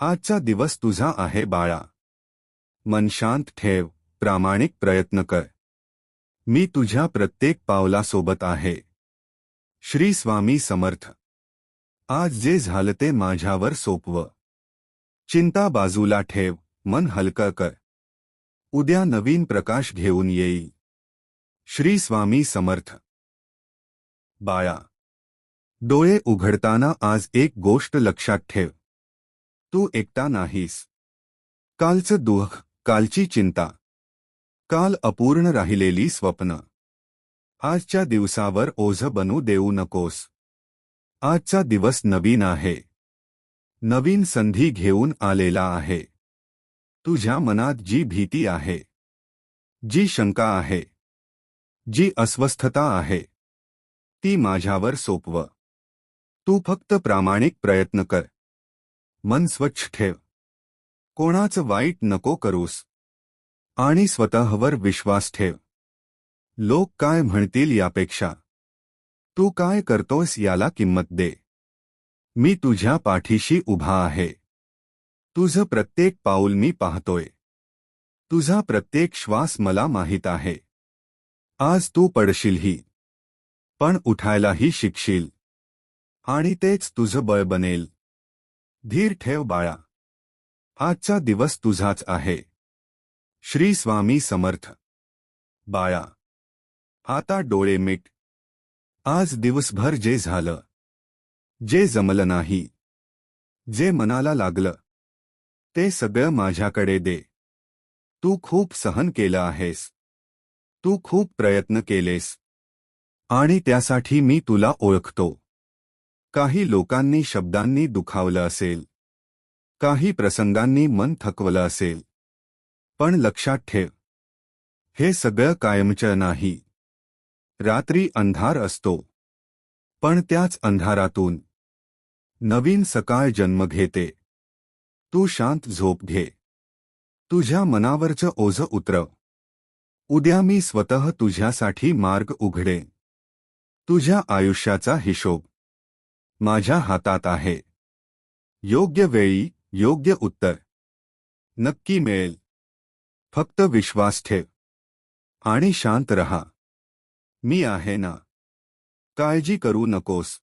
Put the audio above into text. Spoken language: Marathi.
आजचा दिवस तुझा आहे बाळा. मन शांत ठेव प्रामाणिक प्रयत्न कर. मी तुझ्या प्रत्येक पावलासोबत आहे. श्री स्वामी समर्थ. आज जे झालं ते माझ्यावर सोपव. चिंता बाजूला ठेव मन हलकं कर. उद्या नवीन प्रकाश घेऊन येई. श्री स्वामी समर्थ. बाळा. डोळे उघडताना आज एक गोष्ट लक्षात ठेव. तू एकटा नाहीस. कालचं दुःख कालची चिंता. काल अपूर्ण राहिलेली स्वप्न. आजच्या दिवसावर ओझ बनू देऊ नकोस. आजचा दिवस नवीन आहे. नवीन संधी घेऊन आलेला आहे. तुझ्या मनात जी भीती आहे. जी शंका आहे. जी अस्वस्थता आहे. ती माझ्यावर सोपव. तू फक्त प्रामाणिक प्रयत्न कर. मन स्वच्छ ठेव. कोणाचं वाईट नको करूस. आणि स्वतःवर विश्वास ठेव. लोक काय म्हणतील यापेक्षा. तू काय करतोस याला किंमत दे. मी तुझ्या पाठीशी उभा आहे. तुझं प्रत्येक पाऊल मी पाहतोय. तुझा प्रत्येक श्वास मला माहीत आहे. आज तू पडशीलही. पण उठायलाही शिकशील. आणि तेच तुझं बळ बनेल. धीर ठेव बाळा. आजचा दिवस तुझाच आहे. श्री स्वामी समर्थ. बाळा. आता डोळे मिट. आज दिवसभर जे झालं. जे जमलं नाही. जे मनाला लागलं. ते सगळं माझ्याकडे दे. तू खूप सहन केलं आहेस. तू खूप प्रयत्न केलेस. आणि त्यासाठी मी तुला ओळखतो. काही लोकांनी शब्दांनी दुखावलं असेल. काही प्रसंगांनी मन थकवलं असेल. पण लक्षात ठेव. हे सगळं कायमचं नाही. रात्री अंधार असतो. पण त्याच अंधारातून. नवीन सकाळ जन्म घेते. तू शांत झोप घे. तुझ्या मनावरचं ओझ उतरव. उद्या मी स्वतः तुझ्यासाठी मार्ग उघडे तुझ्या आयुष्याचा हिशोब. माझ्या हातात आहे. योग्य वेळी योग्य उत्तर. नक्की मिळेल. फक्त विश्वास ठेव. आणि शांत रहा. मी आहे ना. काळजी करू नकोस.